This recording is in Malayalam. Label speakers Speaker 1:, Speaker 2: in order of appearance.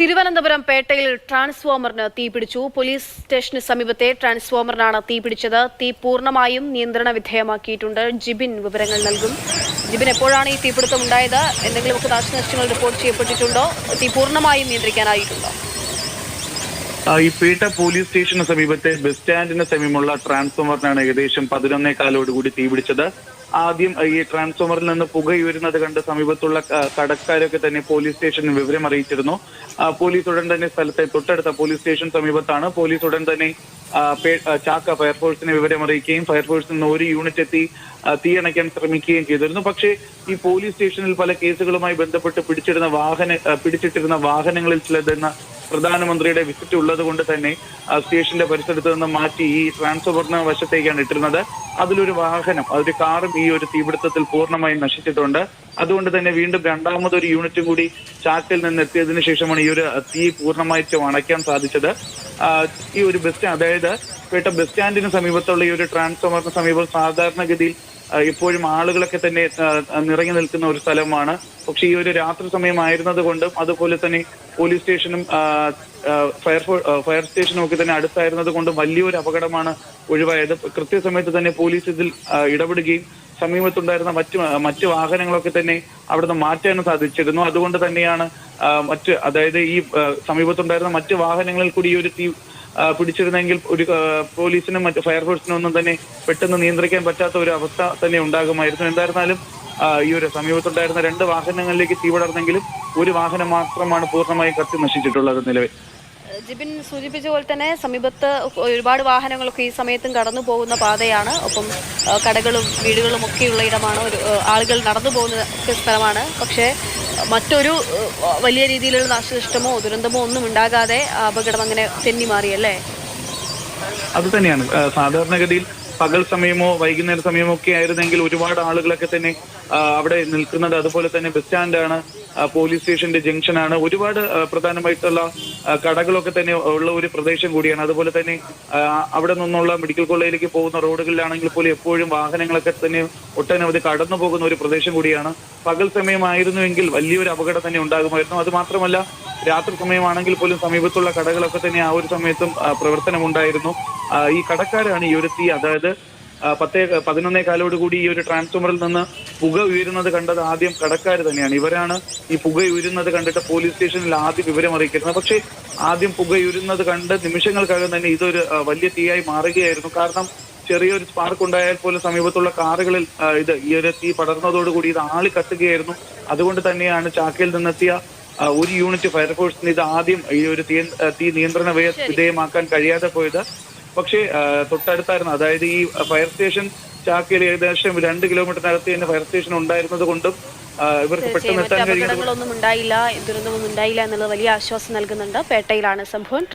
Speaker 1: തിരുവനന്തപുരം പേട്ടയിൽ ട്രാൻസ്ഫോമറിന് തീപിടിച്ചു. പോലീസ് സ്റ്റേഷന് സമീപത്തെ ട്രാൻസ്ഫോമറിനാണ് തീപിടിച്ചത്. തീ പൂർണമായും നിയന്ത്രണ വിധേയമാക്കിയിട്ടുണ്ട്. ജിബിൻ വിവരങ്ങൾ നൽകും. ജിബിൻ എപ്പോഴാണ് ഈ തീപിടുത്തം ഉണ്ടായത്? എന്തെങ്കിലുമൊക്കെ നാശനഷ്ടങ്ങൾ റിപ്പോർട്ട് ചെയ്യപ്പെട്ടിട്ടുണ്ടോ? തീ പൂർണമായും നിയന്ത്രിക്കാനായിട്ടുണ്ടോ?
Speaker 2: ഈ പേട്ട പോലീസ് സ്റ്റേഷന് സമീപത്തെ ബസ് സ്റ്റാൻഡിന് സമീപമുള്ള ട്രാൻസ്ഫോമറിനാണ് ഏകദേശം പതിനൊന്നേ കാലോടുകൂടി തീപിടിച്ചത് ആദ്യം ഈ ട്രാൻസ്ഫോമറിൽ നിന്ന് പുകയുയരുന്നത് കണ്ട് സമീപത്തുള്ള കടക്കാരൊക്കെ തന്നെ പോലീസ് സ്റ്റേഷനിൽ വിവരം അറിയിച്ചിരുന്നു. പോലീസ് ഉടൻ തന്നെ സ്ഥലത്തെ തൊട്ടടുത്ത പോലീസ് സ്റ്റേഷൻ സമീപത്താണ്. പോലീസ് ഉടൻ തന്നെ ചാക്ക ഫയർഫോഴ്സിനെ വിവരം അറിയിക്കുകയും ഫയർഫോഴ്സിൽ നിന്ന് ഒരു യൂണിറ്റ് എത്തി തീയണയ്ക്കാൻ ശ്രമിക്കുകയും ചെയ്തിരുന്നു. പക്ഷേ ഈ പോലീസ് സ്റ്റേഷനിൽ പല കേസുകളുമായി ബന്ധപ്പെട്ട് പിടിച്ചിരുന്ന വാഹന പിടിച്ചിട്ടിരുന്ന വാഹനങ്ങളിൽ ചിലതെന്ന പ്രധാനമന്ത്രിയുടെ വിസിറ്റ് ഉള്ളത് കൊണ്ട് തന്നെ സ്റ്റേഷന്റെ പരിസരത്ത് നിന്ന് മാറ്റി ഈ ട്രാൻസ്ഫോർമർ വശത്തേക്കാണ് ഇട്ടിരുന്നത്. അതിലൊരു വാഹനം അതൊരു കാറും ഈ ഒരു തീപിടുത്തത്തിൽ പൂർണമായും നശിച്ചിട്ടുണ്ട്. അതുകൊണ്ട് തന്നെ വീണ്ടും രണ്ടാമതൊരു യൂണിറ്റും കൂടി ചാക്കിൽ നിന്ന് എത്തിയതിനു ശേഷമാണ് ഈ ഒരു തീ പൂർണമായിട്ടും അണയ്ക്കാൻ സാധിച്ചത്. ഈ ഒരു ബസ് അതായത് പേട്ട ബസ് സ്റ്റാൻഡിന് സമീപത്തുള്ള ഈ ഒരു ട്രാൻസ്ഫോമറിന് സമീപം സാധാരണഗതിയിൽ ഇപ്പോഴും ആളുകളൊക്കെ തന്നെ നിറഞ്ഞു നിൽക്കുന്ന ഒരു സ്ഥലമാണ്. പക്ഷെ ഈ ഒരു രാത്രി സമയമായിരുന്നത് കൊണ്ടും അതുപോലെ തന്നെ പോലീസ് സ്റ്റേഷനും ഫയർ ഫയർ സ്റ്റേഷനും ഒക്കെ തന്നെ അടുത്തായിരുന്നത് കൊണ്ടും വലിയൊരു അപകടമാണ് ഒഴിവായത്. കൃത്യസമയത്ത് തന്നെ പോലീസ് ഇതിൽ ഇടപെടുകയും സമീപത്തുണ്ടായിരുന്ന മറ്റ് മറ്റ് വാഹനങ്ങളൊക്കെ തന്നെ അവിടുന്ന് മാറ്റാനും സാധിച്ചിരുന്നു. അതുകൊണ്ട് തന്നെയാണ് മറ്റ് അതായത് ഈ സമീപത്തുണ്ടായിരുന്ന മറ്റ് വാഹനങ്ങളിൽ കൂടി ഈ ഒരു തീ പിടിച്ചിരുന്നെങ്കിൽ ഒരു പോലീസിനും മറ്റ് ഫയർഫോഴ്സിനും ഒന്നും തന്നെ പെട്ടെന്ന് നിയന്ത്രിക്കാൻ പറ്റാത്ത ഒരു അവസ്ഥ തന്നെ ഉണ്ടാകുമായിരുന്നു. എന്തായിരുന്നാലും ഈ ഒരു സമീപത്തുണ്ടായിരുന്ന രണ്ട് വാഹനങ്ങളിലേക്ക് തീപടർന്നെങ്കിലും ഒരു വാഹനം മാത്രമാണ് പൂർണമായും കത്തി നശിച്ചിട്ടുള്ളത് നിലവിൽ.
Speaker 1: ജിബിൻ സൂചിപ്പിച്ച പോലെ തന്നെ സമീപത്ത് ഒരുപാട് വാഹനങ്ങളൊക്കെ ഈ സമയത്തും കടന്നു പോകുന്ന പാതയാണ്. ഒപ്പം കടകളും വീടുകളും ഒക്കെയുള്ള ഇടമാണ്. ഒരു ആളുകൾ നടന്നു പോകുന്ന സ്ഥലമാണ്. പക്ഷേ മറ്റൊരു വലിയ രീതിയിലുള്ള നാശനഷ്ടമോ ദുരന്തമോ ഒന്നും ഉണ്ടാകാതെ അപകടം അങ്ങനെ തെന്നി മാറിയല്ലേ
Speaker 2: അത് തന്നെയാണ്. സാധാരണഗതിയിൽ പകൽ സമയമോ വൈകുന്നേര സമയമോ ഒക്കെ ആയിരുന്നെങ്കിൽ ഒരുപാട് ആളുകളൊക്കെ തന്നെ അവിടെ നിൽക്കുന്നത് അതുപോലെ തന്നെ ബസ് സ്റ്റാൻഡാണ് പോലീസ് സ്റ്റേഷന്റെ ജംഗ്ഷനാണ്. ഒരുപാട് പ്രധാനമായിട്ടുള്ള കടകളൊക്കെ തന്നെ ഉള്ള ഒരു പ്രദേശം കൂടിയാണ്. അതുപോലെ തന്നെ അവിടെ നിന്നുള്ള മെഡിക്കൽ കോളേജിലേക്ക് പോകുന്ന റോഡുകളിലാണെങ്കിൽ പോലും എപ്പോഴും വാഹനങ്ങളൊക്കെ തന്നെ ഒട്ടനവധി കടന്നു പോകുന്ന ഒരു പ്രദേശം കൂടിയാണ്. പകൽ സമയമായിരുന്നുവെങ്കിൽ വലിയൊരു അപകടം തന്നെ ഉണ്ടാകുമായിരുന്നു. അത് മാത്രമല്ല രാത്രി സമയമാണെങ്കിൽ പോലും സമീപത്തുള്ള കടകളൊക്കെ തന്നെ ആ ഒരു സമയത്തും പ്രവർത്തനമുണ്ടായിരുന്നു. ഈ കടക്കാരാണ് ഈ ഒരു തീ. അതായത് പത്തേ പതിനൊന്നേ കാലോട് കൂടി ഈ ഒരു ട്രാൻസ്ഫോമറിൽ നിന്ന് പുക ഉയരുന്നത് കണ്ടത് ആദ്യം കടക്കാർ തന്നെയാണ്. ഇവരാണ് ഈ പുക ഉയരുന്നത് കണ്ടിട്ട് പോലീസ് സ്റ്റേഷനിൽ ആദ്യം വിവരം അറിയിക്കുന്നത് പക്ഷേ ആദ്യം പുക ഉയരുന്നത് കണ്ട് നിമിഷങ്ങൾക്കകം തന്നെ ഇതൊരു വലിയ തീയായി മാറുകയായിരുന്നു. കാരണം ചെറിയൊരു സ്പാർക്ക് ഉണ്ടായാൽ പോലും സമീപത്തുള്ള കാറുകളിൽ ഇത് ഈ ഒരു തീ പടർന്നതോടുകൂടി ഇത് ആളി കത്തുകയായിരുന്നു. അതുകൊണ്ട് തന്നെയാണ് ചാക്കയിൽ നിന്നെത്തിയ ഒരു യൂണിറ്റ് ഫയർഫോഴ്സിന് ഇത് ആദ്യം ഈ ഒരു തീ തീ നിയന്ത്രണ വിധേയമാക്കാൻ കഴിയാതെ പോയത്. പക്ഷേ തൊട്ടടുത്തായിരുന്നു. അതായത് ഈ ഫയർ സ്റ്റേഷൻ ചാക്കയിൽ ഏകദേശം രണ്ട് കിലോമീറ്ററിനകത്ത് തന്നെ ഫയർ സ്റ്റേഷൻ ഉണ്ടായിരുന്നത് കൊണ്ടും ഇവർക്ക് പെട്ടെന്ന് എത്താൻ
Speaker 1: കഴിയുന്നു ഉണ്ടായില്ല ദുരന്തമൊന്നും ഉണ്ടായില്ല എന്നുള്ളത് വലിയ ആശ്വാസം നൽകുന്നുണ്ട്. പേട്ടയിലാണ് സംഭവം.